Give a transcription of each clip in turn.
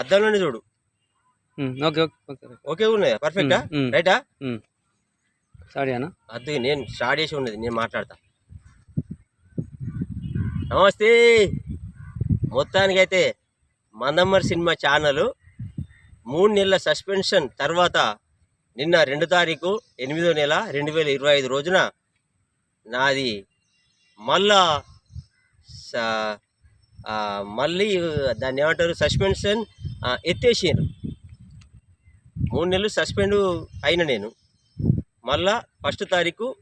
అద్దంలోనే చూడు. Okay okay okay ఉన్నాయా? పర్ఫెక్టా రైటా. సారీ అన్న. అద్దు నేను స్టార్ట్ చేసి ఉన్నది నేను మాట్లాడతా. నమస్తే. మొత్తానికైతే మందమ్మర్ సినిమా ఛానల్ మూడు నెలల సస్పెన్షన్ తర్వాత నిన్న రెండు తారీఖు ఎనిమిదో నెల రెండు వేల ఇరవై ఐదు రోజున నాది మళ్ళా మళ్ళీ దాన్ని ఏమంటారు? సస్పెన్షన్ ఎత్తేసాను. మూడు నెలలు సస్పెండ్ అయిన నేను. మళ్ళా ఫస్ట్ తారీఖు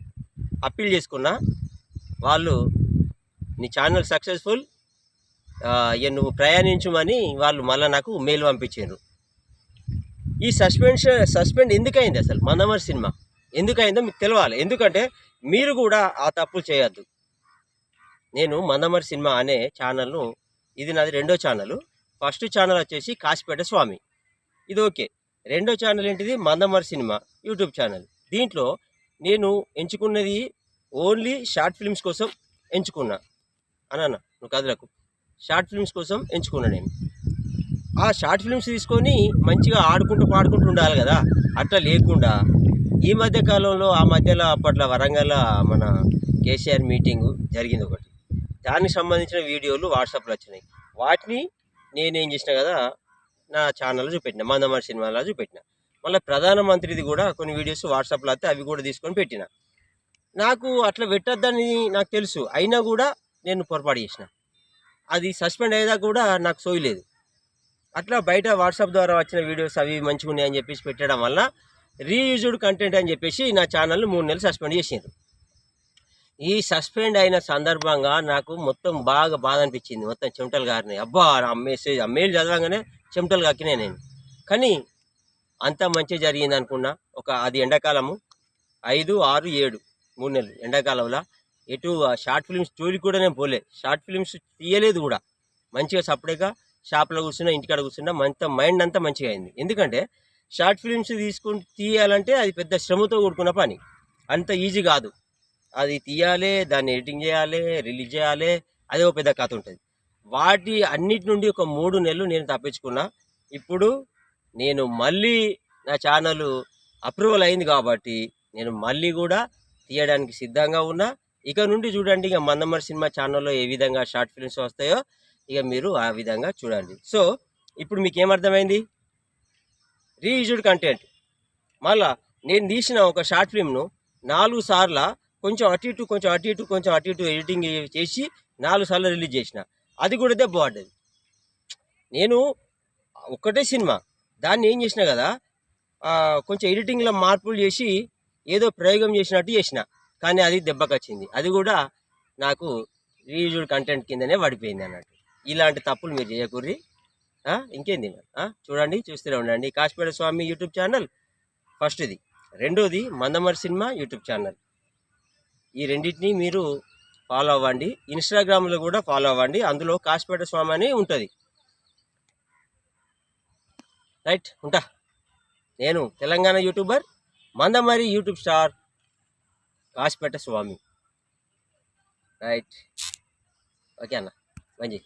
అప్పీల్ చేసుకున్నా. వాళ్ళు నీ ఛానల్ సక్సెస్ఫుల్ నువ్వు ప్రయాణించమని వాళ్ళు మళ్ళీ నాకు మెయిల్ పంపించారు. ఈ సస్పెన్షన్ సస్పెండ్ ఎందుకైంది అసలు? మనమర్ సినిమా. ఎందుకైందో మీకు తెలవాలి. ఎందుకంటే మీరు కూడా ఆ తప్పులు చేయొద్దు. నేను మందమర్ సినిమా అనే ఛానల్ను ఇది నాది రెండో ఛానల్. ఫస్ట్ ఛానల్ వచ్చేసి కాశీపేట స్వామి. ఇది ఓకే. రెండో ఛానల్ ఏంటిది? మందమర్ సినిమా యూట్యూబ్ ఛానల్ దీంట్లో నేను ఎంచుకున్నది ఓన్లీ షార్ట్ ఫిల్మ్స్ కోసం ఎంచుకున్నా. అన్న నువ్వు కదలకు. షార్ట్ ఫిల్మ్స్ కోసం ఎంచుకున్నా నేను. ఆ షార్ట్ ఫిల్మ్స్ తీసుకొని మంచిగా ఆడుకుంటూ పాడుకుంటూ ఉండాలి కదా. అట్లా లేకుండా ఈ మధ్య కాలంలో ఆ మధ్యలో అప్పట్లో వరంగల్ మన కేసీఆర్ మీటింగ్ జరిగింది ఒకటి. దానికి సంబంధించిన వీడియోలు వాట్సాప్లో వచ్చినాయి. వాటిని నేనేం చేసిన కదా నా ఛానల్లో చూపెట్టిన మందమారి సినిమాలో చూపెట్టిన. మళ్ళీ ప్రధానమంత్రిది కూడా కొన్ని వీడియోస్ వాట్సాప్లో వస్తే అవి కూడా తీసుకొని పెట్టిన. నాకు అట్లా పెట్టద్దని నాకు తెలుసు. అయినా కూడా నేను పొరపాటు చేసిన. అది సస్పెండ్ అయ్యేదా కూడా నాకు సోయలేదు అట్లా బయట వాట్సాప్ ద్వారా వచ్చిన వీడియోస్ అవి మంచిగా ఉన్నాయని చెప్పేసి పెట్టడం వల్ల రీయూజ్డ్ కంటెంట్ అని చెప్పేసి నా ఛానల్ మూడు నెలలు సస్పెండ్ చేసినారు ఈ సస్పెండ్ అయిన సందర్భంగా నాకు మొత్తం బాగా బాధ అనిపించింది. మొత్తం చెమటలు గారిని. అబ్బా ఆ మెసేజ్ ఆ మెయిల్ చదవగానే చెమటలు కక్కినాయి నేను. కానీ అంత మంచి జరిగింది అనుకున్నా. ఒక అది ఎండాకాలము. ఐదు ఆరు ఏడు మూడు నెలలు ఎండాకాలంలో. ఎటు ఆ షార్ట్ ఫిల్మ్స్ జోలికి కూడా నేను పోలే. షార్ట్ ఫిల్మ్స్ తీయలేదు కూడా. మంచిగా సపరేట్గా షాప్లో కూర్చున్నా ఇంటికాడ కూర్చున్నా మంత మైండ్ అంతా మంచిగా అయింది. ఎందుకంటే షార్ట్ ఫిల్మ్స్ తీసుకుని తీయాలంటే అది పెద్ద శ్రమతో కూడుకున్న పని. అంత ఈజీ కాదు. అది తీయాలి దాన్ని ఎడిటింగ్ చేయాలి రిలీజ్ చేయాలి అదే ఒక పెద్ద కథ ఉంటుంది. వాటి అన్నిటి నుండి ఒక మూడు నెలలు నేను తప్పించుకున్నా. ఇప్పుడు నేను మళ్ళీ నా ఛానల్ అప్రూవల్ అయింది కాబట్టి నేను మళ్ళీ కూడా తీయడానికి సిద్ధంగా ఉన్నా. ఇక నుండి చూడండి ఇక మందమర్ సినిమా ఛానల్లో ఏ విధంగా షార్ట్ ఫిల్మ్స్ వస్తాయో ఇక మీరు ఆ విధంగా చూడండి. సో ఇప్పుడు మీకు ఏమర్థమైంది రీయూజ్డ్ కంటెంట్. మళ్ళా నేను తీసిన ఒక షార్ట్ ఫిల్మ్ను నాలుగు సార్ల కొంచెం అటు ఇటు కొంచెం అటు ఇటు కొంచెం అటు ఇటు ఎడిటింగ్ చేసి నాలుగు సార్లు రిలీజ్ చేసిన. అది కూడా దెబ్బ పడ్డది నేను ఒక్కటే సినిమా. దాన్ని ఏం చేసిన కదా కొంచెం ఎడిటింగ్లో మార్పులు చేసి ఏదో ప్రయోగం చేసినట్టు చేసిన. కానీ అది దెబ్బకొచ్చింది అది కూడా నాకు రీయూజ్డ్ కంటెంట్ కిందనే పడిపోయింది అన్నట్టు. ఇలాంటి తప్పులు మీరు చేయకూరి ఇంకేంది చూడండి చూస్తూనే ఉండండి. కాశ్మీర స్వామి యూట్యూబ్ ఛానల్ ఫస్ట్ది. రెండోది మందమరి సినిమా యూట్యూబ్ ఛానల్. ఈ రెండింటిని మీరు ఫాలో అవ్వండి. ఇన్స్టాగ్రామ్లో కూడా ఫాలో అవ్వండి. అందులో కాశ్పేట స్వామి అని ఉంటుంది. రైట్ ఉంటా. నేను Telangana YouTuber Mandamarri YouTube star Kashapeta Swamy. Right. Okay అన్న మంచి